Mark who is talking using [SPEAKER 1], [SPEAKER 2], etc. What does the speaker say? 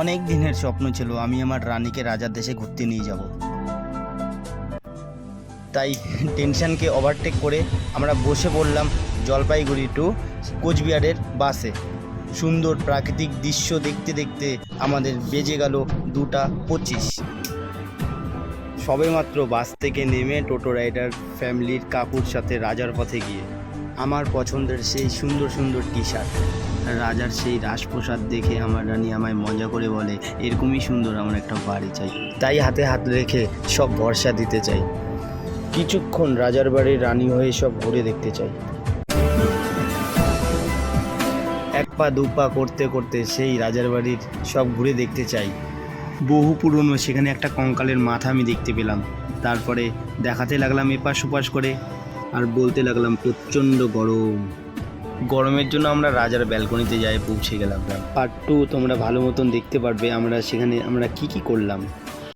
[SPEAKER 1] অনেক দিনের স্বপ্ন ছিল, আমি আমার রানীকে রাজার দেশে ঘুরতে নিয়ে যাব। তাই টেনশনকে ওভারটেক করে আমরা বসে পড়লাম জলপাইগুড়ি টু কোচবিহারের বাসে সুন্দর প্রাকৃতিক দৃশ্য দেখতে দেখতে আমাদের বেজে গেল দুটা পঁচিশ। সবেমাত্র বাস থেকে নেমে টোটো রাইডার ফ্যামিলির কাকুর সাথে রাজার পথে গিয়ে আমার পছন্দের সেই সুন্দর সুন্দর টি শার্ট রাজার সেই রাজপ্রসাদ দেখে আমার রানী আমায় মজা করে বলে, এরকমই সুন্দর আমার একটা বাড়ি চাই। তাই হাতে হাত রেখে সব ভরসা দিতে চাই। কিছুক্ষণ রাজার বাড়ির রানী হয়ে সব ঘুরে দেখতে চাই। এক পা, দু পা করতে করতে সেই রাজার বাড়ির সব ঘুরে দেখতে চাই। বহু পুরনো সেখানে একটা কঙ্কালের মাথা আমি দেখতে পেলাম। তারপরে দেখাতে লাগলাম এপাশ ওপাশ করে আর বলতে লাগলাম প্রচণ্ড গরম। গরমের জন্য আমরা রাজার ব্যালকনিতে যাই পৌঁছে গেলাম। পার্ট টু তোমরা ভালো মতন দেখতে পারবে আমরা সেখানে আমরা কি কি করলাম।